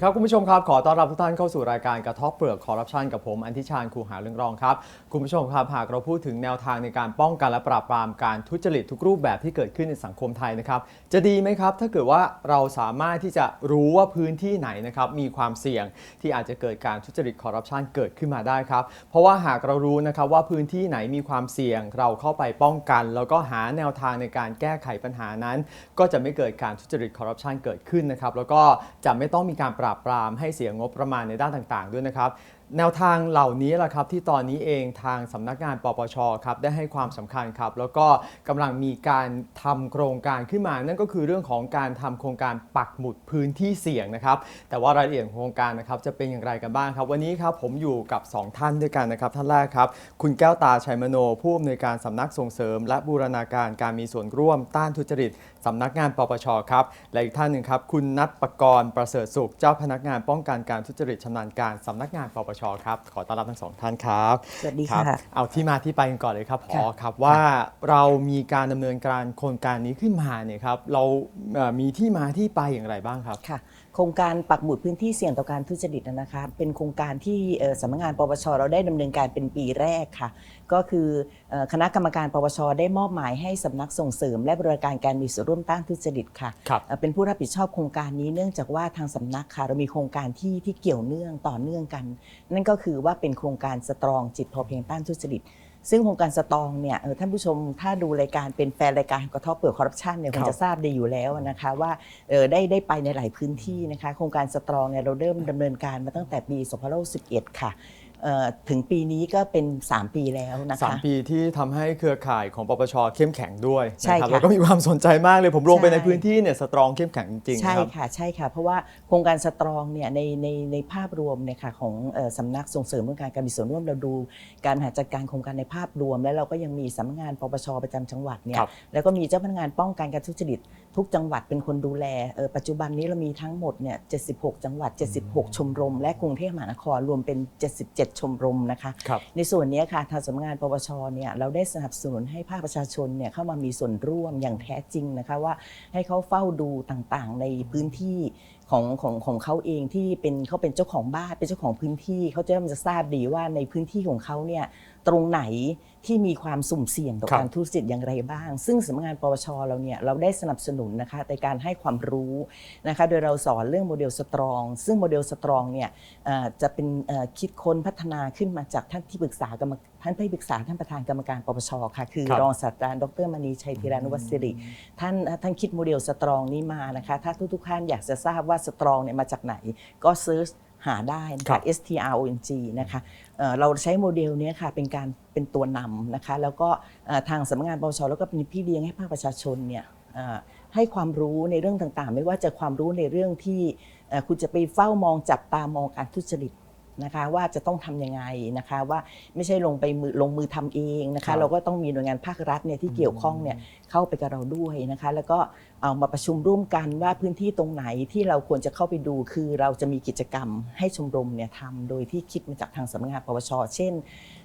สวัสดีครับคุณผู้ชมครับขอต้อนรับทุกท่านเข้าสู่รายการกระทบเปลือกคอร์รัปชันกับผมอันทิชาญคูหาเรื่องรองครับคุณผู้ชมครับหากเราพูดถึงแนวทางในการป้องกันและปราบปรามการทุจริตทุกรูปแบบที่เกิดขึ้นในสังคมไทยนะครับจะดีไหมครับ ถ้าเกิดว่าเราสามารถที่จะรู้ว่าพื้นที่ไหนนะครับมีความเสี่ยงที่อาจจะเกิดการทุจริตคอร์รัปชันเกิดขึ้นมาได้ครับเพราะว่าหากเรารู้นะครับว่าพื้นที่ไหนมีความเสี่ยง เราเข้าไปป้องกัน แล้วก็หาแนวทางในการแก้ไขปัญหานั้น ก็จะไม่เกิดการทุจริตคอร์รัปชันเกิดขึ้นนะครับแล้วก็จะไม่ต้องมีการปราราบปรามให้เสียงบประมาณในด้านต่างๆ ด้วยนะครับ แนวทางเหล่านี้แหละครับที่ตอนนี้เองทางสำนักงานปปชครับได้ให้ความสำคัญครับ แล้วก็กำลังมีการทำโครงการขึ้นมา นั่นก็คือเรื่องของการทำโครงการปักหมุดพื้นที่เสี่ยงนะครับ แต่ว่ารายละเอียดของโครงการนะครับจะเป็นอย่างไรกันบ้างครับ วันนี้ครับผมอยู่กับ 2 ท่านด้วยกันนะครับ ท่านแรกครับ คุณแก้วตาชัยมโน ผู้อำนวยการสำนักส่งเสริม และบูรณาการการมีส่วนร่วมต้านทุจริตสำนักงานปปชครับและอีกท่านหนึ่งครับคุณนัทประกรณ์ประเสริฐสุขเจ้าพนักงานป้องกันการทุจริตชำนาญการสำนักงานปปชครับ ขอต้อนรับทั้งสองท่านครับสวัสดีครัค่ะ เอาที่มาที่ไปกันก่อนเลยครับพอค่ะครับว่าเรามีการดำเนินการโครงการนี้ขึ้นมาเนี่ยครับเราเอ่อมีที่มาที่ไปอย่างไรบ้างครับค่ะ โครงการปักหมุดพื้นที่เสี่ยงต่อการทุจริตนะคะเป็นโครงการที่เอ่อสำนักงานปปชเราได้ดำเนินการเป็นปีแรกค่ะ ก็คือเอ่อคณะกรรมการปปชได้มอบหมายให้สำนักส่งเสริม และบริการการมีส่วนร่วมต้านทุจริตค่ะครับเอ่อเป็นผู้รับผิดชอบโครงการนี้เนื่องจากว่าทางสำนักค่ะเรามีโครงการที่ที่เกี่ยวเนื่องต่อเนื่องกัน นั่นก็คือว่าเป็นโครงการสตรองจิตพอเพียงต้านทุจริต ซึ่งโครงการสตรองเนี่ยเอ่อท่านผู้ชมถ้าดูรายการเป็นแฟนรายการกระทบเปลือกคอร์รัปชันเนี่ยคครังบจะทราบดีอยู่แล้วนะคะว่าเอ่อได้ได้ไปในหลายพื้นที่นะคะโครงการสตรองเนี่ยเราเริ่มดำเนินการมาตั้งแต่ปี 2011 ค่ะเอ่อ ถึงปีนี้ก็เป็น 3 ปีแล้วนะคะสามปีที่ทำให้เครือข่ายของปปชเข้มแข็งด้วยใช่นะครับค่ะแล้วก็มีความสนใจมากเลยผมลงไปใช่ในพื้นที่เนี่ยสตรองเข้มแข็งจริงๆใช่นะครับค่ะใช่ค่ะ เพราะว่าโครงการสตรองเนี่ยในในในภาพรวมเนี่ยค่ะของเอ่อสำนักส่งเสริมเรื่องการการมีส่วนร่วมเราดู การบริหารจัดการโครงการในภาพรวม แล้วเราก็ยังมีสำนักงานปปชประจำจังหวัดเนี่ยครับแล้วก็มีเจ้าพนักงานป้องกันการทุจริต ทุกจังหวัดเป็นคนดูแลเอ่อปัจจุบันนี้เรามีทั้งหมดเนี่ย 76 จังหวัด 76 ชมรม และกรุงเทพมหานครรวมเป็น 77 ชมรมนะคะครับในส่วนนี้ค่ะทางสำนักงานปปชเนี่ยเราได้สนับสนุนให้ภาคประชาชนเนี่ยเข้ามามีส่วนร่วมอย่างแท้จริงนะคะว่าให้เขาเฝ้าดูต่างๆ ในพื้นที่ ของของของเขาเองที่เป็นเขาเป็นเจ้าของบ้านเป็นเจ้าของพื้นที่เขาจะมันจะทราบดีว่าในพื้นที่ของเขาเนี่ยตรงไหนที่มีความสุ่มเสี่ยงต่อครับการทุจริตอย่างไรบ้าง ซึ่งสำนักงานปปชเราเนี่ยเราได้สนับสนุนนะคะในการให้ความรู้นะคะโดยเราสอนเรื่องโมเดลสตรอง ซึ่งโมเดลสตรองเนี่ยเอ่อจะเป็นเอ่อคิดค้นพัฒนาขึ้นมาจากท่านที่ปรึกษากรรมท่านที่ปรึกษาท่านประธานกรรมการปปชค่ะคือครับรองศาสตราจารย์ดรมณีชัยธีรานุวัสิริท่านท่านคิดโมเดลสตรองนี้มานะคะถ้าทุกๆท่านอยากจะทราบว่าสตรองเนี่ยมาจากไหน ก็เซิร์ชหาได้นะครัคะบ S T R O N G นะคะเอ่อเราใช้โมเดลเนี้ยค่ะเป็นการเป็นตัวนำนะคะแล้วก็เอ่อทางสำนักงานปปชแล้วก็เป็นพี่เลี้ยงให้ภาคประชาชนเนี่ยเอ่อให้ความรู้ในเรื่องต่างๆ ไม่ว่าจะความรู้ในเรื่องที่เอ่อคุณจะไปเฝ้ามองจับตามองการทุจริต นะคะว่าจะต้องทำยังไงนะคะว่าไม่ใช่ลงไปมือลงมือทำเองนะครัคะบ เราก็ต้องมีหน่วยงานภาครัฐเนี่ยที่เกี่ยวข้องเนี่ยเข้าไปกับเราด้วยนะคะ แล้วก็เอามาประชุมร่วมกันว่าพื้นที่ตรงไหนที่เราควรจะเข้าไปดูคือเราจะมีกิจกรรมให้ชมรมเนี่ยทำโดยที่คิดมาจากทางสำนักงานปปชเช่น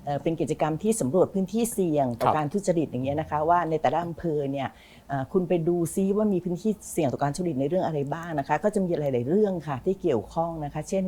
เอ่อเป็นกิจกรรมที่สำรวจพื้นที่เสี่ยงต่อครับ การทุจริตอย่างเงี้ยนะคะว่าในแต่ละอำเภอเนี่ยเอ่อ คุณไปดูซิว่ามีพื้นที่เสี่ยงต่อการทุจริตในเรื่องอะไรบ้างนะคะ ก็จะมีหลาย ๆ เรื่องค่ะที่เกี่ยวข้องนะคะ เช่น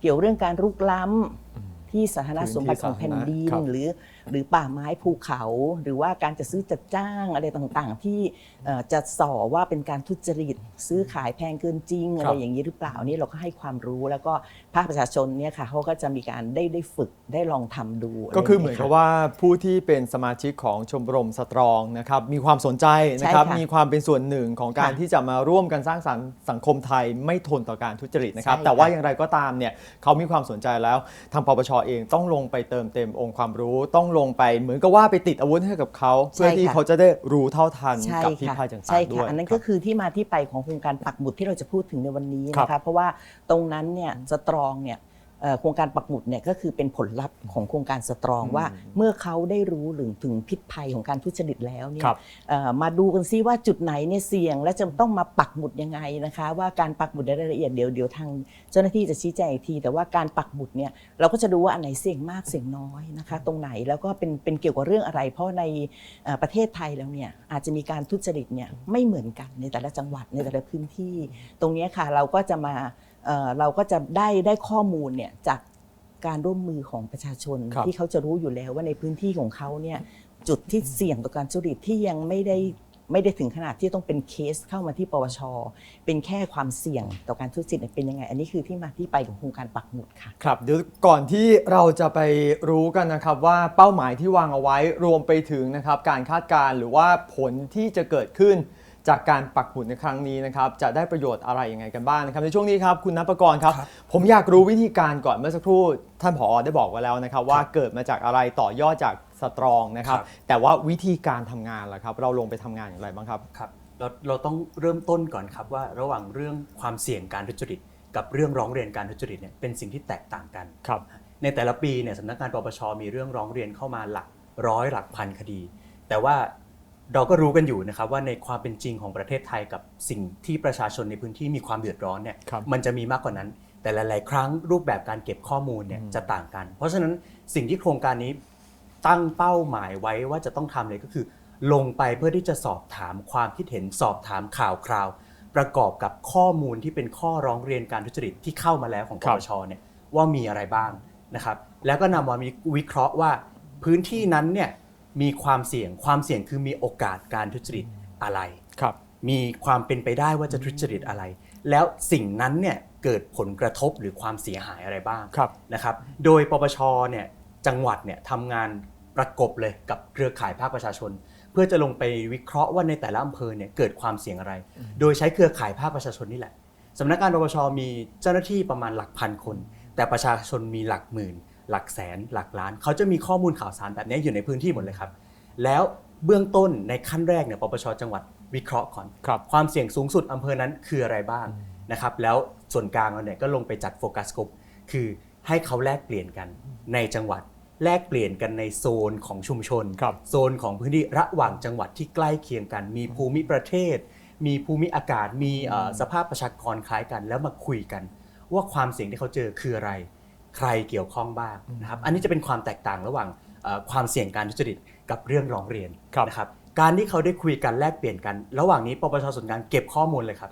เกี่ยวเรื่องการรุกล้ำที่สาธารณสมบัติของแผ่นดินครับหรือหรือป่าไม้ภูเขา หรือว่าการจะซื้อจัดจ้างอะไรต่างๆ ที่เอ่อจะส่อว่าเป็นการทุจริต ซื้อขายแพงเกินจริงอะไรอย่างนี้หรือเปล่านี่เราก็ให้ความรู้แล้วก็ภาคประชาชนเนี่ยค่ะเขาก็จะมีการได้ได้ฝึกได้ลองทำดูะไรก็คือเหมือนย่งกับงี้ยะว่าผู้ที่เป็นสมาชิกของชมรมสตรองนะครับมีความสนใจนะครับใช่ค่ะมีความเป็นส่วนหนึ่งของการค่ะที่จะมาร่วมกันสร้างสรรค์สังคมไทยไม่ทนต่อการทุจริตนะครับใช่ค่ะแต่ว่าอย่างไรก็ตามเนี่ยเขามีความสนใจแล้วทางปปชเองต้องลงไปเติมเต็มองค์ความรู้ต้องลงไปเหมือนกับว่าไปติดอาวุธให้กับเขาเพื่อที่ใช่ค่ะเขาจะได้รู้เท่าทันใช่กับพิษค่ะภัยต่างๆใช่ด้วค่ะยอันนั้นครัก็บคือที่มาที่ไปของโครงการปักหมุดที่เราจะพูดถึงในวันนี้ครับนะคะเพราะว่าตรงนั้นเนี่ยสตรองเนี่ยเอ่อ โครงการปักหมุดเนี่ยก็คือเป็นผลลัพธ์ของโครงการสตรองอืมว่า เมื่อเขาได้รู้หรือถึงพิษภัยของการทุจริตแล้วเนี่ยครับเอ่อมาดูกันซิว่าจุดไหนเนี่ยเสี่ยง และจะต้องมาปักหมุดยังไงนะคะ ว่าการปักหมุดในรายละเอียดเดี๋ยวเดี๋ยวทางเจ้าหน้าที่จะชี้แจงอีกที แต่ว่าการปักหมุดเนี่ยเราก็จะดูว่าอันไหนเสี่ยงมากเสี่ยงน้อยนะคะ ตรงไหนแล้วก็เป็นเป็นเกี่ยวกับเรื่องอะไร เพราะในเอ่อประเทศไทยแล้วเนี่ยอาจจะมีการทุจริตเนี่ยไม่เหมือนกันในแต่ละจังหวัดในแต่ละพื้นที่ ตรงเนี้ยค่ะเราก็จะมา เอ่อเราก็จะได้ได้ข้อมูลเนี่ยจากการร่วมมือของประชาชนครับ ที่เขาจะรู้อยู่แล้วว่าในพื้นที่ของเขาเนี่ยจุดที่เสี่ยงต่อการทุจริตที่ยังไม่ได้ไม่ได้ถึงขนาดที่ต้องเป็นเคสเข้ามาที่ปวช เป็นแค่ความเสี่ยงต่อการทุจริตเนี่ยเป็นยังไง อันนี้คือที่มาที่ไปของโครงการปักหมุดค่ะ ครับเดี๋ยวก่อนที่เราจะไปรู้กันนะครับว่าเป้าหมายที่วางเอาไว้รวมไปถึงนะครับการคาดการณ์หรือว่าผลที่จะเกิดขึ้น จากการปักหมุดในครั้งนี้นะครับจะได้ประโยชน์อะไรยังไงกันบ้างนะครับในช่วงนี้ครับคุณนัปกรณ์ครับครับ ผมอยากรู้วิธีการก่อนเมื่อสักครู่ท่านผอได้บอกไว้แล้วนะครับ ว่าเกิดมาจากอะไรต่อยอดจากสตรองนะครับ ครับ แต่ว่าวิธีการทำงานล่ะครับ เราลงไปทำงานอย่างไรบ้างครับ ครับเราเราต้องเริ่มต้นก่อนครับว่าระหว่างเรื่องความเสี่ยงการทุจริต กับเรื่องร้องเรียนการทุจริตเนี่ยเป็นสิ่งที่แตกต่างกัน ครับ ในแต่ละปีเนี่ยสำนักงานปปชมีเรื่องร้องเรียนเข้ามาหลักร้อยหลักพันคดี แต่ว่า เราก็รู้กันอยู่นะครับว่าในความเป็นจริงของประเทศไทยกับสิ่งที่ประชาชนในพื้นที่มีความเดือดร้อนเนี่ยครับมันจะมีมากกว่านั้น แต่หลาย ๆ ครั้งรูปแบบการเก็บข้อมูลเนี่ยอืมจะต่างกัน เพราะฉะนั้นสิ่งที่โครงการนี้ตั้งเป้าหมายไว้ว่าจะต้องทำเลยก็คือ ลงไปเพื่อที่จะสอบถามความคิดเห็นสอบถามข่าวคราว ประกอบกับข้อมูลที่เป็นข้อร้องเรียนการทุจริตที่เข้ามาแล้วของปครัปบชเนี่ยว่ามีอะไรบ้างนะครับ แล้วก็นำมามีวิเคราะห์ว่าพื้นที่นั้นเนี่ย มีความเสี่ยง ความเสี่ยงคือมีโอกาสการทุจริตอะไร ครับ มีความเป็นไปได้ว่าจะทุจริตอะไร แล้วสิ่งนั้นเนี่ยเกิดผลกระทบหรือความเสียหายอะไรบ้างครับ นะครับ โดยปปชเนี่ยจังหวัดเนี่ยทำงานประกบเลยกับเครือข่ายภาคประชาชน เพื่อจะลงไปวิเคราะห์ว่าในแต่ละอำเภอเนี่ยเกิดความเสี่ยงอะไร โดยใช้เครือข่ายภาคประชาชนนี่แหละสำนักงานปปชมีเจ้าหน้าที่ประมาณหลักพันคน แต่ประชาชนมีหลักหมื่น หลักแสนหลักล้าน เขาจะมีข้อมูลข่าวสารแบบนี้อยู่ในพื้นที่หมดเลยครับ แล้วเบื้องต้นในขั้นแรกเนี่ยปปชจังหวัดวิเคราะห์ก่อนครับความเสี่ยงสูงสุดอำเภอนั้นคืออะไรบ้างนะครับแล้วส่วนกลางเราเนี่ยก็ลงไปจัดโฟกัสกลุ่มคือให้เขาแลกเปลี่ยนกันในจังหวัดแลกเปลี่ยนกันในโซนของชุมชนครับโซนของพื้นที่ระหว่างจังหวัดที่ใกล้เคียงกัน มีภูมิประเทศ มีภูมิอากาศ มีเอ่อสภาพประชากรคล้ายกัน แล้วมาคุยกัน ว่าความเสี่ยงที่เขาเจอคืออะไร ใครเกี่ยวข้องบ้างนะครับอันนี้จะเป็นความแตกต่างระหว่างเอ่อความเสี่ยงการทุจริตกับเรื่องร้องเรียนครับนะครับการที่เขาได้คุยกันแลกเปลี่ยนกัน ระหว่างนี้ปปชส่วนกลางเก็บข้อมูลเลยครับ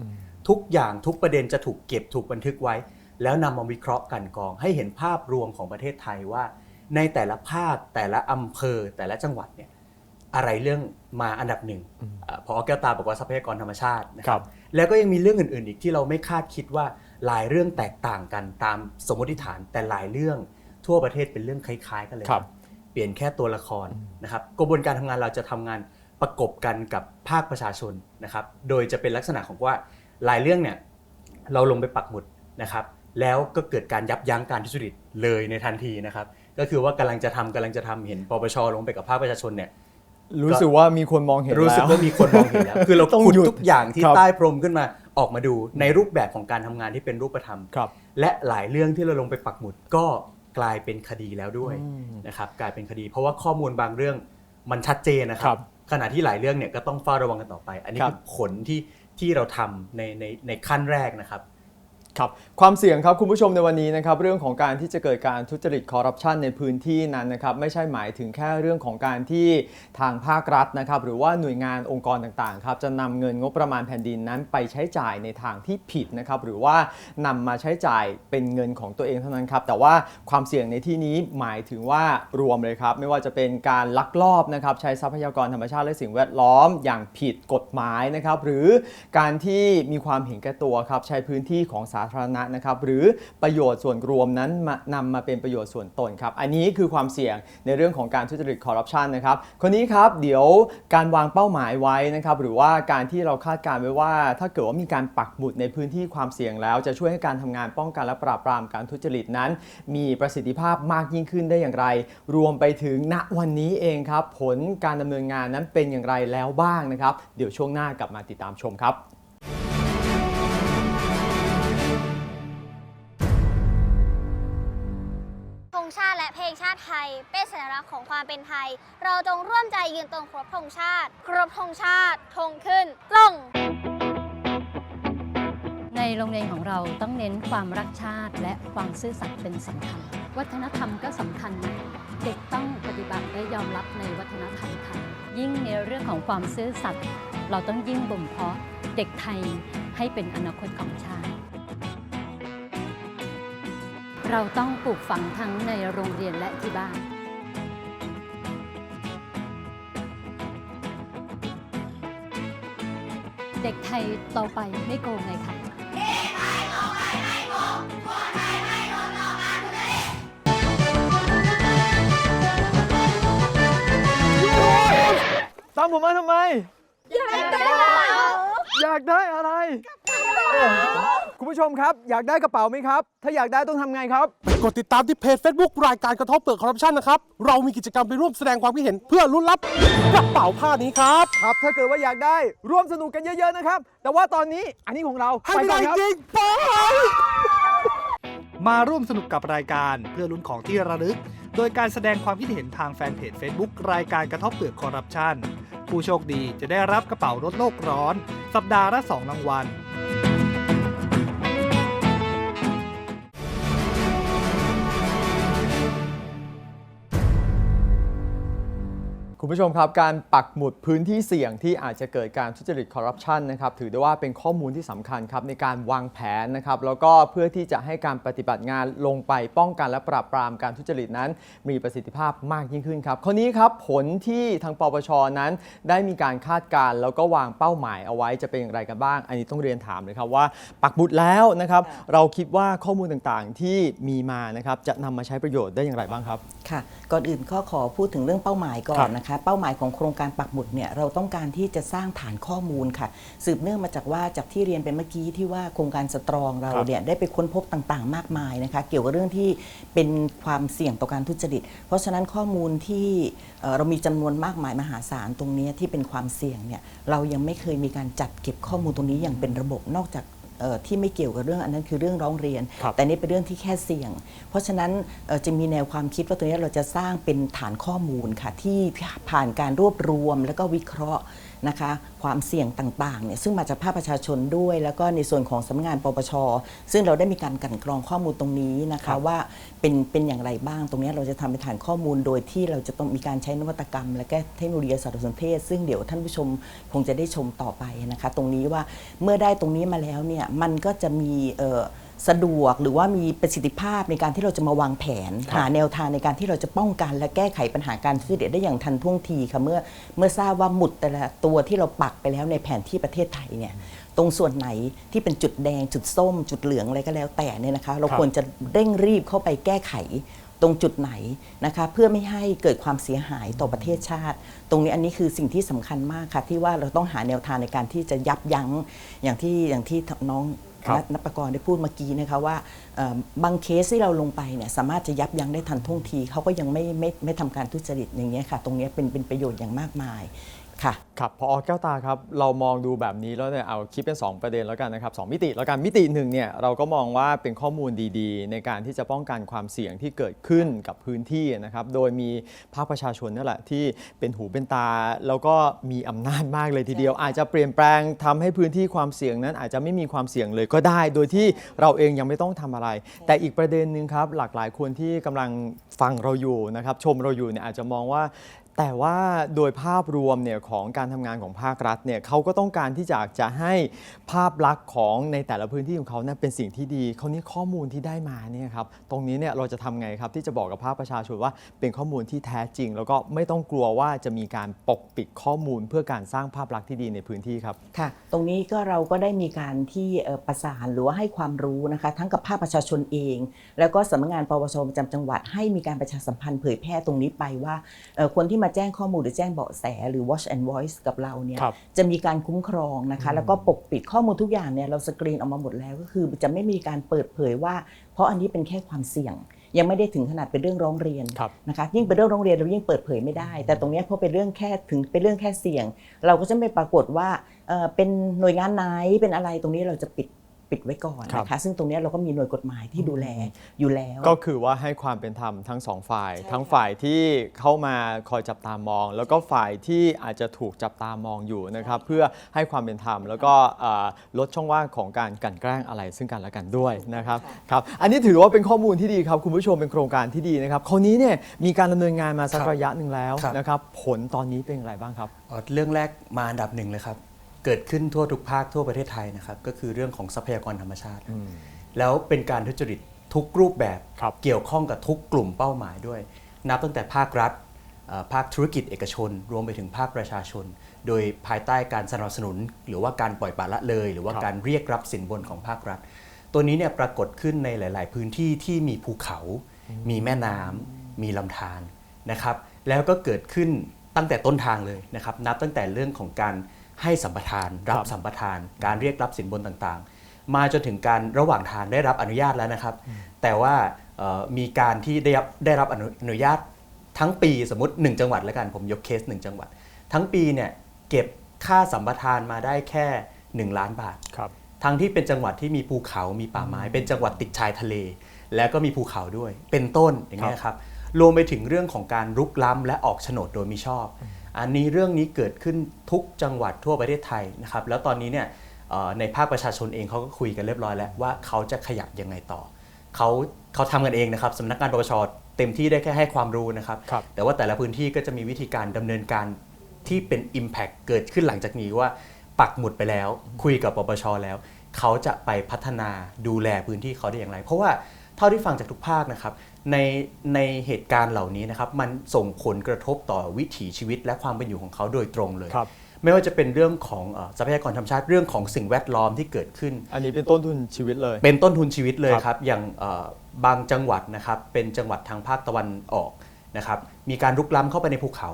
ทุกอย่างทุกประเด็นจะถูกเก็บถูกบันทึกไว้ แล้วนำมาวิเคราะห์กันกรอง ให้เห็นภาพรวมของประเทศไทยว่า ในแต่ละภาคแต่ละอำเภอ แต่ละจังหวัดเนี่ยอะไรเรื่องมาอันดับหนึ่งเอ่อพอแก้วตาบอกว่าทรัพยากรธรรมชาตินะคครัรับบแล้วก็ยังมีเรื่องอื่น ๆ อีกที่เราไม่คาดคิดว่า หลายเรื่องแตกต่างกันตามสมมติฐานแต่หลายเรื่องทั่วประเทศเป็นเรื่องคล้าย ๆ กันเลยครับ เปลี่ยนแค่ตัวละครนะครับกระบวนการทำงานเราจะทำงานประกบกันกับภาคประชาชนนะครับ โดยจะเป็นลักษณะของว่าหลายเรื่องเนี่ยเราลงไปปักหมุดนะครับ แล้วก็เกิดการยับยั้งการทุจริตเลยในทันทีนะครับ ก็คือว่ากำลังจะทำกำลังจะทำเห็นปปชลงไปกับภาคประชาชนเนี่ยรู้สึกว่ามีคนมองเห็นรู้สึกแล้วว่ามีคนมองเห็นแล้วคือเราต้องขุดหยุดทุกอย่างที่ครับใต้พรมขึ้นมา ออกมาดูในรูปแบบของการทำงานที่เป็นรูปธรรมครับ และหลายเรื่องที่เราลงไปปักหมุดก็กลายเป็นคดีแล้วด้วยอืมนะครับกลายเป็นคดี เพราะว่าข้อมูลบางเรื่องมันชัดเจนนะคครัรับบขณะที่หลายเรื่องเนี่ยก็ต้องเฝ้าระวังกันต่อไป อันนี้ครับคือผลที่ที่เราทำในในในขั้นแรกนะครับ ครับความเสี่ยงครับคุณผู้ชมในวันนี้นะครับเรื่องของการที่จะเกิดการทุจริตคอร์รัปชันในพื้นที่นั้นนะครับไม่ใช่หมายถึงแค่เรื่องของการที่ทางภาครัฐนะครับหรือว่าหน่วยงานองค์กรต่างๆครับจะนำเงินงบประมาณแผ่นดินนั้นไปใช้จ่ายในทางที่ผิดนะครับหรือว่านำมาใช้จ่ายเป็นเงินของตัวเองเท่านั้นครับแต่ว่าความเสี่ยงในที่นี้หมายถึงว่ารวมเลยครับไม่ว่าจะเป็นการลักลอบนะครับใช้ทรัพยากรธรรมชาติและสิ่งแวดล้อมอย่างผิดกฎหมายนะครับหรือการที่มีความเห็นแก่ตัวครับใช้พื้นที่ของสาธารณะนะครับหรือประโยชน์ส่วนรวมนั้นมานำมาเป็นประโยชน์ส่วนตนครับอันนี้คือความเสี่ยงในเรื่องของการทุจริตคอร์รัปชันนะครับคนนี้ครับเดี๋ยวการวางเป้าหมายไว้นะครับหรือว่าการที่เราคาดการณ์ไว้ว่า ถ้าเกิดว่ามีการปักหมุดในพื้นที่ความเสี่ยงแล้ว จะช่วยให้การทำงานป้องกันและปราบปรามการทุจริตนั้น มีประสิทธิภาพมากยิ่งขึ้นได้อย่างไร รวมไปถึงณวันนี้เองครับผลการดำเนินงานนั้นเป็นอย่างไรแล้วบ้างนะครับ เดี๋ยวช่วงหน้ากลับมาติดตามชมครับ เป็นสัญลักษณ์ของความเป็นไทย เราจงร่วมใจยืนตรงครบธงชาติ ครบธงชาติธงขึ้นตรงในโรงเรียนของเราต้องเน้นความรักชาติและความซื่อสัตย์เป็นสำคัญ วัฒนธรรมก็สำคัญนะเด็กต้องปฏิบัติและยอมรับในวัฒนธรรมไทยยิ่งในเรื่องของความซื่อสัตย์เราต้องยิ่งบ่มเพาะเด็กไทยให้เป็นอนาคตของชาติ เราต้องปลูกฝังทั้งในโรงเรียนและที่บ้าน เด็กไทยต่อไปไม่โกงไงคะตามผมมาทำไม อยากได้อยากได้อะไร คุณผู้ชมครับ อยากได้กระเป๋าไหมครับ ถ้าอยากได้ต้องทำไงครับ ไปกดติดตามที่เพจ Facebook รายการกระทบเปลือกคอร์รัปชันนะครับ เรามีกิจกรรมไปร่วมแสดงความคิดเห็นเพื่อลุ้นรับกระเป๋าผ้านี้ครับ ครับ ถ้าเกิดว่าอยากได้ร่วมสนุกกันเยอะ ๆ นะครับ แต่ว่าตอนนี้อันนี้ของเราให้ไม่ได้ก่อนครับ จริงไป มาร่วมสนุกกับรายการเพื่อลุ้นของที่ระลึก โดยการแสดงความคิดเห็นทางแฟนเพจ Facebook รายการกระทบเปลือกคอร์รัปชันผู้โชคดีจะได้รับกระเป๋ารถโลกร้อน สัปดาห์ละ 2 รางวัล ผู้ชมครับ การปักหมุดพื้นที่เสี่ยงที่อาจจะเกิดการทุจริตคอร์รัปชันนะครับถือได้ว่าเป็นข้อมูลที่สำคัญครับในการวางแผนนะครับแล้วก็เพื่อที่จะให้การปฏิบัติงานลงไปป้องกันและปราบปรามการทุจริตนั้น มีประสิทธิภาพมากยิ่งขึ้นครับข้อนี้ครับผลที่ทางปปชนั้น ได้มีการคาดการณ์แล้วก็วางเป้าหมายเอาไว้จะเป็นอย่างไรกันบ้าง อันนี้ต้องเรียนถามเลยครับว่า ปักหมุดแล้วนะครับเราคิดว่าข้อมูลต่างๆที่มีมานะครับจะนำมาใช้ประโยชน์ได้อย่างไรบ้างครับค่ะก่อนอื่นก็ขอพูดถึงเรื่องเป้าหมายก่อครันบนะคะเป้าหมายของโครงการปักหมุดเนี่ยเราต้องการที่จะสร้างฐานข้อมูลค่ะ สืบเนื่องมาจากว่าจากที่เรียนไปเมื่อกี้ที่ว่าโครงการสตรองเราเนี่ยได้ไปค้นพบต่างๆ มากมายนะคะเกี่ยวกับเรื่องที่เป็นความเสี่ยงต่อการทุจริต เพราะฉะนั้นข้อมูลที่เรามีจำนวนมากมายมหาศาลตรงนี้ที่เป็นความเสี่ยงเนี่ยเรายังไม่เคยมีการจัดเก็บข้อมูลตรงนี้อย่างเป็นระบบนอกจาก ที่ไม่เกี่ยวกับเรื่องอันนั้นคือเรื่องร้องเรียนครับแต่นี่เป็นเรื่องที่แค่เสี่ยง เพราะฉะนั้นเอ่อจะมีแนวความคิดว่าตัวนี้เราจะสร้างเป็นฐานข้อมูลค่ะที่ผ่านการรวบรวมแล้วก็วิเคราะห์ นะคะความเสี่ยงต่างๆเนี่ยซึ่งมาจากภาคประชาชนด้วย แล้วก็ในส่วนของสำนักงานปปช ซึ่งเราได้มีการกลันกรองข้อมูลตรงนี้นะครัคะบว่าเป็นเป็นอย่างไรบ้าง ตรงนี้เราจะทำเป็นฐานข้อมูลโดยที่เราจะต้องมีการใช้นวัตกรรม และก็เทคโนโลยีสารสนเทศ ซึ่งเดี๋ยวท่านผู้ชมคงจะได้ชมต่อไปนะคะ ตรงนี้ว่าเมื่อได้ตรงนี้มาแล้วเนี่ยมันก็จะมีเอ่อ สะดวกหรือว่ามีประสิทธิภาพในการที่เราจะมาวางแผนครับหาแนวทางในการที่เราจะป้องกัน และแก้ไขปัญหาการทุจริตได้อย่างทันท่วงทีค่ะเมื่อเมื่อทราบว่าหมุดแต่ละตัวที่เราปักไปแล้วในแผนที่ประเทศไทยเนี่ยตรงส่วนไหนที่เป็นจุดแดงจุดส้ม จุดเหลืองอะไรก็แล้วแต่เนี่ยนะคะ เราครับควรจะเร่งรีบเข้าไปแก้ไขตรงจุดไหนนะคะเพื่อไม่ให้เกิดความเสียหายต่อประเทศชาติ ตรงนี้อันนี้คือสิ่งที่สำคัญมากค่ะ ที่ว่าเราต้องหาแนวทางในการที่จะยับยั้งอย่างที่อย่างที่น้อง นักประกรณ์ได้พูดเมื่อกี้นะคะว่าบางเคสที่เราลงไปเนี่ยสามารถจะยับยั้งได้ทันท่วงทีเขาก็ยังไม่ไม่ไม่ทำการทุจริตอย่างเงี้ยค่ะ ตรงเนี้ยเป็นเป็นประโยชน์อย่างมากมาย ค่ะครับพอแก้วตาครับเรามองดูแบบนี้แล้วเนี่ยเอาคิดเป็น 2 ประเด็นแล้วกันนะครับสองมิติแล้วกันมิติหนึ่งเนี่ยเราก็มองว่าเป็นข้อมูลดีๆ ในการที่จะป้องกันความเสี่ยงที่เกิดขึ้นกับพื้นที่นะครับโดยมีภาคประชาชนนั่แหละที่เป็นหูเป็นตา แล้วก็มีอำนาจมากเลยทีเดียว อาจจะเปลี่ยนแปลงทำให้พื้นที่ความเสี่ยงนั้น อาจจะไม่มีความเสี่ยงเลยก็ได้ โดยที่เราเองยังไม่ต้องทำอะไร แต่อีกประเด็นหนึ่งครับหลากหลายคนที่กำลังฟังเราอยู่นะครับชมเราอยู่เนี่ยอาจจะมองว่า แต่ว่าโดยภาพรวมเนี่ยของการทำงานของภาครัฐเนี่ยเขาก็ต้องการที่จะจะให้ภาพลักษณ์ของในแต่ละพื้นที่ของเขาเนี่ยเป็นสิ่งที่ดีเขาวนี้ข้อมูลที่ได้มาเนี่ยครับตรงนี้เนี่ยเราจะทำไงครับที่จะบอกกับภาคประชาชนว่าเป็นข้อมูลที่แท้จริง แล้วก็ไม่ต้องกลัวว่าจะมีการปกปิดข้อมูล เพื่อการสร้างภาพลักษณ์ที่ดีในพื้นที่ครับ ค่ะ ตรงนี้ก็เราก็ได้มีการที่เอ่อประสานหรือว่าให้ความรู้นะคะ ทั้งกับภาคประชาชนเอง แล้วก็สำนักงานปปชประจำจังหวัดให้มีการประชาสัมพันธ์เผยแพร่ตรงนี้ไปว่าเอ่อคนที่มาแจ้งข้อมูลหรือแจ้งเบาะแสหรือ watch and voice กับเราเนี่ยครับจะมีการคุ้มครองนะคะแล้วก็ปกปิดข้อมูลทุกอย่างเนี่ยเราสกรีนออกมาหมดแล้วก็คือจะไม่มีการเปิดเผยว่า เพราะอันนี้เป็นแค่ความเสี่ยง ยังไม่ได้ถึงขนาดเป็นเรื่องร้องเรียนครับนะคะยิ่งเป็นเรื่องร้องเรียนเรายิ่งเปิดเผยไม่ได้ แต่ตรงเนี้ยเพราะเป็นเรื่องแค่ถึงเป็นเรื่องแค่เสี่ยง เราก็จะไม่ปรากฏว่าเอ่อเป็นหน่วยงานไหนเป็นอะไรตรงนี้เราจะปิด ปิดไว้ก่อนครับนะคะซึ่งตรงเนี้ยเราก็มีหน่วยกฎหมายที่ดูแลอยู่แล้ว ก็คือว่าให้ความเป็นธรรมทั้งสองฝ่ายใช่ทั้งค่ะฝ่ายที่เข้ามาคอยจับตามอง แล้วก็ฝ่ายที่อาจจะถูกจับตามองอยู่นะครับ เพื่อให้ความเป็นธรรมแล้วก็เอ่อลดช่องว่างของการกลั่นแกล้งอะไรซึ่งกันและกันด้วยนะครับครับอันนี้ถือว่าเป็นข้อมูลที่ดีครับคุณผู้ชมเป็นโครงการที่ดีนะครับคราวนี้เนี่ยมีการดำเนินงานมาสักครับระยะหนึ่งแล้วครับนะครับผลตอนนี้เป็นอย่างไรบ้างครับเอ่อเรื่องแรกมาอันดับหนึ่งเลยครับ เกิดขึ้นทั่วทุกภาคทั่วประเทศไทยนะครับก็คือเรื่องของทรัพยากรธรรมชาติ แล้วเป็นการทุจริตทุกรูปแบบครับเกี่ยวข้องกับทุกกลุ่มเป้าหมายด้วย นับตั้งแต่ภาครัฐเอ่อภาคธุรกิจเอกชน รวมไปถึงภาคประชาชน โดยภายใต้การสนับสนุน หรือว่าการปล่อยปละละเลย หรือว่าครับการเรียกรับสินบนของภาครัฐ ตัวนี้เนี่ยปรากฏขึ้นในหลาย ๆ พื้นที่ที่มีภูเขา มีแม่น้ำมีลำธารนะครับ แล้วก็เกิดขึ้นตั้งแต่ต้นทางเลยนะครับ นับตั้งแต่เรื่องของการ ให้สัมปทานรับครับสัมปทาน การเรียกรับสินบนต่างๆ มาจนถึงการระหว่างทางได้รับอนุญาตแล้วนะครับ แต่ว่าเอ่อมีการที่ได้รับได้รับอนุอนุญาตทั้งปีสมมติ 1 จังหวัดแล้วกันผมยกเคส 1 จังหวัด ทั้งปีเนี่ยเก็บค่าสัมปทานมาได้แค่ 1 ล้านบาทครับทั้งที่เป็นจังหวัดที่มีภูเขามีป่าไม้ เป็นจังหวัดติดชายทะเล แล้วก็มีภูเขาด้วย เป็นต้นอย่างเงี้ยครับรวมไปถึงเรื่องของการรุกล้ำและออกโฉนดโดยมิชอบ อันนี้เรื่องนี้เกิดขึ้นทุกจังหวัดทั่วประเทศไทยนะครับ แล้วตอนนี้เนี่ยเอ่อในภาคประชาชนเองเขาก็คุยกันเรียบร้อยแล้วว่าเขาจะขยับยังไงต่อเขาเขาทำกันเองนะครับสำนักงานปปชเต็มที่ได้แค่ให้ความรู้นะครับครับแต่ว่าแต่ละพื้นที่ก็จะมีวิธีการดำเนินการที่เป็น Impact เกิดขึ้นหลังจากนี้ว่าปักหมุดไปแล้ว คุยกับปปชแล้ว เขาจะไปพัฒนาดูแลพื้นที่เขาได้อย่างไร เพราะว่าเท่าที่ฟังจากทุกภาคนะครับ ในในเหตุการณ์เหล่านี้นะครับมันส่งผลกระทบต่อวิถีชีวิตและความเป็นอยู่ของเขาโดยตรงเลย ครับ ไม่ว่าจะเป็นเรื่องของเอ่อทรัพยากรธรรมชาติเรื่องของสิ่งแวดล้อมที่เกิดขึ้น อันนี้เป็นต้นทุนชีวิตเลย เป็นต้นทุนชีวิตเลยครับครับอย่างเอ่อบางจังหวัดนะครับ เป็นจังหวัดทางภาคตะวันออกนะครับ มีการรุกล้ำเข้าไปในภูเขา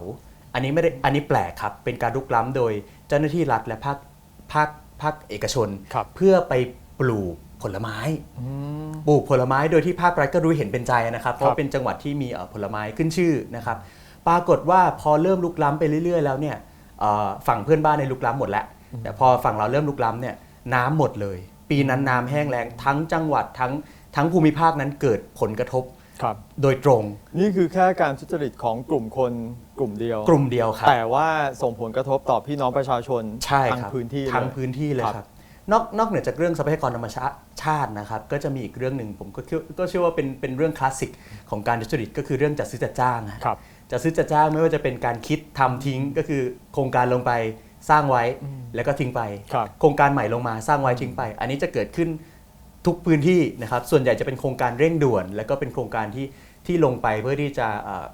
อันนี้ไม่ได้ อันนี้แปลกครับ เป็นการรุกล้ำโดยเจ้าหน้าที่รัฐและภาคภาคภาคเอกชน ครับ เพื่อไปปลูก ผลไม้ปลูกผลไม้โดยที่ภาครัฐก็รู้เห็นเป็นใจนะครับ เพราะเป็นจังหวัดที่มีเอ่อผลไม้ขึ้นชื่อนะครับ ปรากฏว่าพอเริ่มลุกล้ำไปเรื่อย ๆ แล้วเนี่ยเอ่อฝั่งเพื่อนบ้านในยลุกล้ำหมดแล้วแต่พอฝั่งเราเริ่มลุกล้ำเนี่ยน้ำหมดเลย ปีนั้นน้ำแห้งแล้งทั้งจังหวัดทั้งทั้งภูมิภาคนั้นเกิดผลกระทบครับโดยตรง นี่คือแค่การทุจริตของกลุ่มคนกลุ่มเดียว กลุ่มเดียวครับแต่ว่าส่งผลกระทบต่อพี่น้องประชาชนใช่ทั้งครับพื้นที่ทั้งเลยพื้นที่เลยครับครับ นอกนอกเหนือจากเรื่องทรัพยากรธรรมชาติชาตินะครับก็จะมีอีกเรื่องหนึ่งผมก็เชื่อก็เชื่อว่าเป็นเป็นเรื่องคลาสสิกของการทุจริตก็คือเรื่องจัดซื้อจัดจ้างฮะครับจะซื้อจะจ้างไม่ว่าจะเป็นการคิดทำทิ้งก็คือโครงการลงไปสร้างไว้แล้วก็ทิ้งไปครับโครงการใหม่ลงมาสร้างไว้ทิ้งไป อันนี้จะเกิดขึ้นทุกพื้นที่นะครับส่วนใหญ่จะเป็นโครงการเร่งด่วน แล้วก็เป็นโครงการที่ที่ลงไปเพื่อที่จะเอ่อ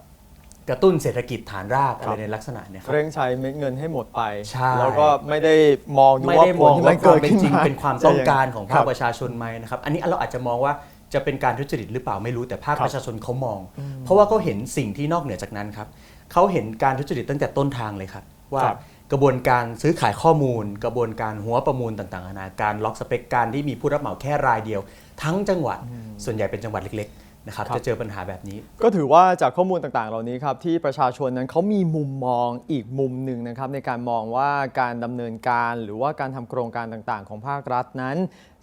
กระตุ้นเศรษฐกิจฐานรากอะไรในลักษณะเนี้ยครับ เร่งใช้เม็ดเงินให้หมดไป ใช่ แล้วก็ไม่ได้มองดูไม่ว่าได้ผมลองที่ว่ามันควาเกิมดเป็นขึ้นจริงมาเป็นความต้องการของครัภาบคประชาชนไหมนะครับ อันนี้เราอาจจะมองว่าจะเป็นการทุจริตหรือเปล่าไม่รู้แต่ภาคครับประชาชนเขามอง เพราะว่าเขาเห็นสิ่งที่นอกเหนือจากนั้นครับเขาเห็นการทุจริตตั้งแต่ต้นทางเลยครับว่า ครับ กระบวนการซื้อขายข้อมูล กระบวนการหัวประมูลต่างๆนานาการล็อกสเปคการที่มีผู้รับเหมาแค่รายเดียว ทั้งจังหวัดส่วนใหญ่เป็นจังหวัดเล็กๆ นะครับครับจะเจอปัญหาแบบนี้ ก็ถือว่าจากข้อมูลต่างๆ เหล่านี้ครับที่ประชาชนนั้นเขามีมุมมองอีกมุมหนึ่งนะครับในการมองว่าการดำเนินการ หรือว่าการทำโครงการต่างๆ ของภาครัฐนั้น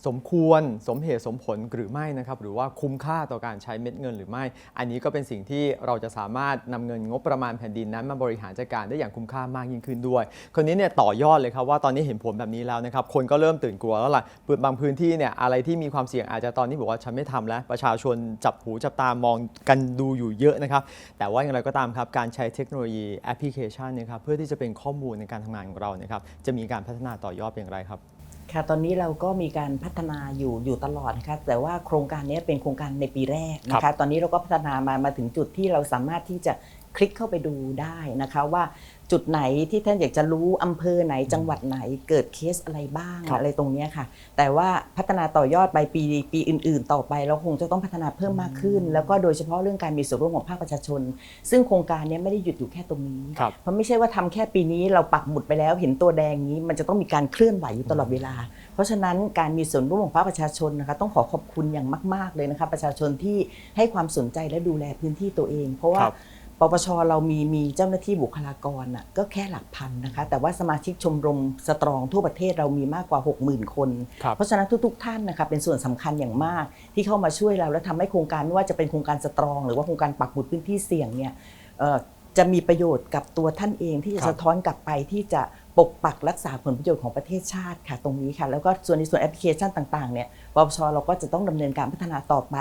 สมควรสมเหตุสมผลหรือไม่นะครับหรือว่าคุ้มค่าต่อการใช้เม็ดเงินหรือไม่ อันนี้ก็เป็นสิ่งที่เราจะสามารถนำเงินงบประมาณแผ่นดินนั้นมาบริหารจัดการได้อย่างคุ้มค่ามากยิ่งขึ้นด้วยคราวนี้เนี่ยต่อยอดเลยครับว่าตอนนี้เห็นผลแบบนี้แล้วนะครับคนก็เริ่มตื่นกลัวแล้วล่ะบางพื้นที่เนี่ยอะไรที่มีความเสี่ยงอาจจะตอนนี้บอกว่าฉันไม่ทำแล้ว ประชาชนจับหูจับตามองกันดูอยู่เยอะนะครับแต่ว่าอย่างไรก็ตามครับการใช้เทคโนโลยีแอปพลิเคชันเนะครับเพื่อที่จะเป็นข้อมูลในการทำงานของเรานะครับจะมีการพัฒนาต่อยอดอย่างไรครับ ค่ะตอนนี้เราก็มีการพัฒนาอยู่อยู่ตลอดนะคะแต่ว่าโครงการนี้เป็นโครงการในปีแรกนะครัคะบ ตอนนี้เราก็พัฒนามามาถึงจุดที่เราสามารถที่จะคลิกเข้าไปดูได้นะคะว่า จุดไหนที่ท่านอยากจะรู้อำเภอไหนจังหวัดไหนเกิดเคสอะไรบ้างครับ อะไรตรงเนี้ยค่ะ แต่ว่าพัฒนาต่อยอดไปปีปีอื่น ๆ ต่อไปเราคงจะต้องพัฒนาเพิ่มมากขึ้น แล้วก็โดยเฉพาะเรื่องการมีส่วนร่วมของภาคประชาชน ซึ่งโครงการเนี้ไม่ได้หยุดอยู่แค่ตรงนี้ ครับ เพราะไม่ใช่ว่าทำแค่ปีนี้เราปักหมุดไปแล้วเห็นตัวแดงนี้มันจะต้องมีการเคลื่อนไหวอยู่ตลอดเวลา เพราะฉะนั้นการมีส่วนร่วมของภาคประชาชนนะคะต้องขอขอบคุณอย่างมาก ๆเลยนะคะประชาชนที่ให้ความสนใจและดูแลพื้นที่ตัวเอง เพราะว่าครับ ปปชเรามีมีเจ้าหน้าที่บุคลากรน่ะก็แค่หลักพันนะคะ แต่ว่าสมาชิกชมรมสตรองทั่วประเทศเรามีมากกว่า 60,000 คนครับเพราะฉะนั้นทุกๆท่านนะคะเป็นส่วนสำคัญอย่างมากที่เข้ามาช่วยเราและทำให้โครงการไม่ว่าจะเป็นโครงการสตรอง หรือว่าโครงการปักหมุดพื้นที่เสี่ยงเนี่ยเอ่อจะมีประโยชน์กับตัวท่านเองที่จะครับสะท้อนกลับไปที่จะปกปักรักษาผลประโยชน์ของประเทศชาติค่ะ ตรงนี้ค่ะ แล้วก็ส่วนในส่วนแอปพลิเคชันต่างๆเนี่ยปปชเราก็จะต้องดำเนินการพัฒนาต่อไป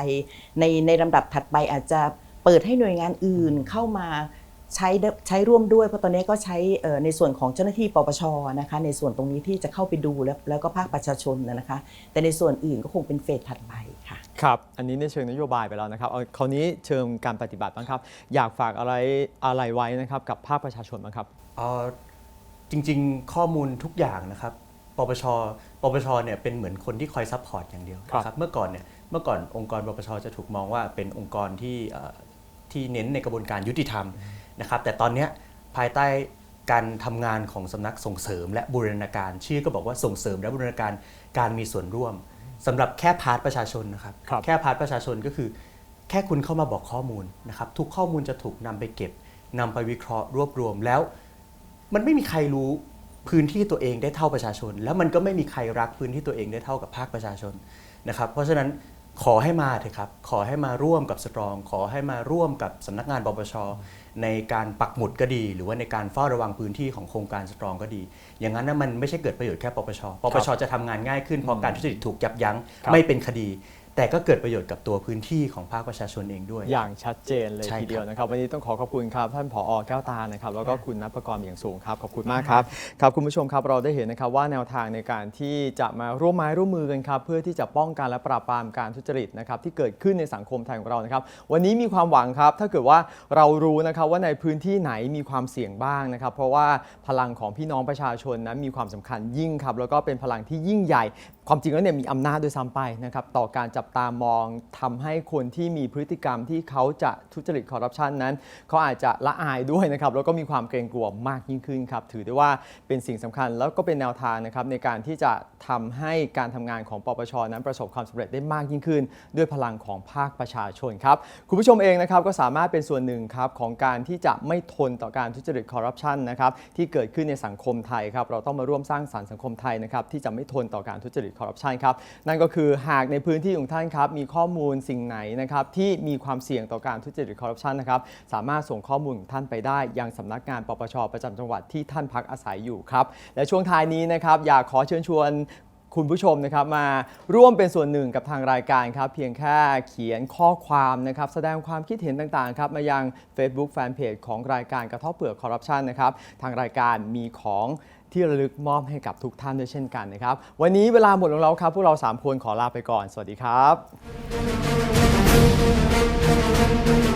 ในในลำดับถัดไปอาจจะ เปิดให้หน่วยงานอื่นเข้ามาใช้ได้ใช้ร่วมด้วยเพราะตอนนี้ก็ใช้เอ่อในส่วนของเจ้าหน้าที่ปปชนะคะในส่วนตรงนี้ที่จะเข้าไปดูแล้วแล้วก็ภาคประชาชนนะคะ แต่ในส่วนอื่นก็คงเป็นเฟสถัดไปค่ะครับอันนี้ในเชิงนโยบายไปแล้วนะครับเอาคราวนี้เชิงการปฏิบัติบ้างครับ อยากฝากอะไรอะไรไว้นะครับกับภาคประชาชนบ้างครับเอ่อจริงๆ ข้อมูลทุกอย่างนะครับปปชปปชเนี่ยเป็นเหมือนคนที่คอยซัพพอร์ตอย่างเดียวครับนะครับเมื่อก่อนเนี่ยเมื่อก่อนองค์กรปปชจะถูกมองว่าเป็นองค์กรที่เอ่อ ที่เน้นในกระบวนการยุติธรรมนะครับแต่ตอนเนี้ยภายใต้การทำงานของสำนักส่งเสริม และบูรณาการชื่อก็บอกว่าส่งเสริมและบูรณาการการมีส่วนร่วมสำหรับแค่พาร์ทประชาชนนะครับครับแค่พาร์ทประชาชนก็คือ แค่คุณเข้ามาบอกข้อมูลนะครับทุกข้อมูลจะถูกนำไปเก็บนำไปวิเคราะห์รวบรวมแล้ว มันไม่มีใครรู้พื้นที่ตัวเองได้เท่าประชาชน แล้วมันก็ไม่มีใครรักพื้นที่ตัวเองได้เท่ากับภาคประชาชนนะครับเพราะฉะนั้น ขอให้มาเถอะครับ ขอให้มาร่วมกับสตรอง ขอให้มาร่วมกับสำนักงานปปชในการปักหมุดก็ดี หรือว่าในการเฝ้าระวังพื้นที่ของโครงการสตรองก็ดี อย่างนั้นนะมันไม่ใช่เกิดประโยชน์แค่ปปช ปปชจะทำงานง่ายขึ้นเพราะการทุจริตถูกยับยั้งครับไม่เป็นคดี แต่ก็เกิดประโยชน์กับตัวพื้นที่ของภาคประชาชนเองด้วย อย่างชัดเจนเลยใช่ทีเดียวครับนะครับ วันนี้ต้องขอขอบคุณครับท่านผอแก้วตานะครับแล้วก็คุณนัทประกรณ์อย่างสูงครับขอบคุณมากครับครับคุณผู้ชมครับเราได้เห็นนะครับว่าแนวทางในการที่จะมาร่วมไม้ร่วมมือกันครับเพื่อที่จะป้องกันและปราบปรามการทุจริตนะครับที่เกิดขึ้นในสังคมไทยของเรานะครับ วันนี้มีความหวังครับ ถ้าเกิดว่าเรารู้นะครับว่าในพื้นที่ไหนมีความเสี่ยงบ้างนะครับ เพราะว่าพลังของพี่น้องประชาชนนั้นมีความสำคัญยิ่งครับแล้วก็เป็นพลังที่ยิ่งใหญ่ ความจริงแล้วเนี่ยมีอำนาจด้วยซ้ำไปนะครับต่อการจับตามองทำให้คนที่มีพฤติกรรมที่เขาจะทุจริตคอร์รัปชันนั้น เขาอาจจะละอายด้วยนะครับแล้วก็มีความเกรงกลัวมากยิ่งขึ้นครับถือได้ว่าเป็นสิ่งสำคัญแล้วก็เป็นแนวทางนะครับในการที่จะทำให้การทำงานของปปชนั้นประสบความสำเร็จได้มากยิ่งขึ้น ด้วยพลังของภาคประชาชนครับคุณผู้ชมเองนะครับก็สามารถเป็นส่วนหนึ่งครับของการที่จะไม่ทนต่อการทุจริตคอร์รัปชันนะครับที่เกิดขึ้นในสังคมไทยครับเราต้องมาร่วมสร้างสรรค์สังคมไทยนะครับที่จะไม่ทนต่อการทุจริตคอร์รัปชันครับนั่นก็คือหากในพื้นที่ของท่านครับมีข้อมูลสิ่งไหนนะครับที่มีความเสี่ยงต่อการทุจริตคอร์รัปชันนะครับสามารถส่งข้อมูลของท่านไปได้ยังสำนักงานปปชประจำจังหวัดที่ท่านพักอาศัยอยู่ครับและช่วงท้ายนี้นะครับอยากขอเชิญชวน คุณผู้ชมนะครับมาร่วมเป็นส่วนหนึ่งกับทางรายการครับเพียงแค่เขียนข้อความนะครับแสดงความคิดเห็นต่างๆครับมายัง Facebook Fanpage ของรายการกระท่อเปลือกคอร์รัปชันนะครับทางรายการมีของที่ระลึกมอบให้กับทุกท่านด้วยเช่นกันนะครับ วันนี้เวลาหมดลงแล้วครับ พวกเรา 3 คนขอลาไปก่อน สวัสดีครับ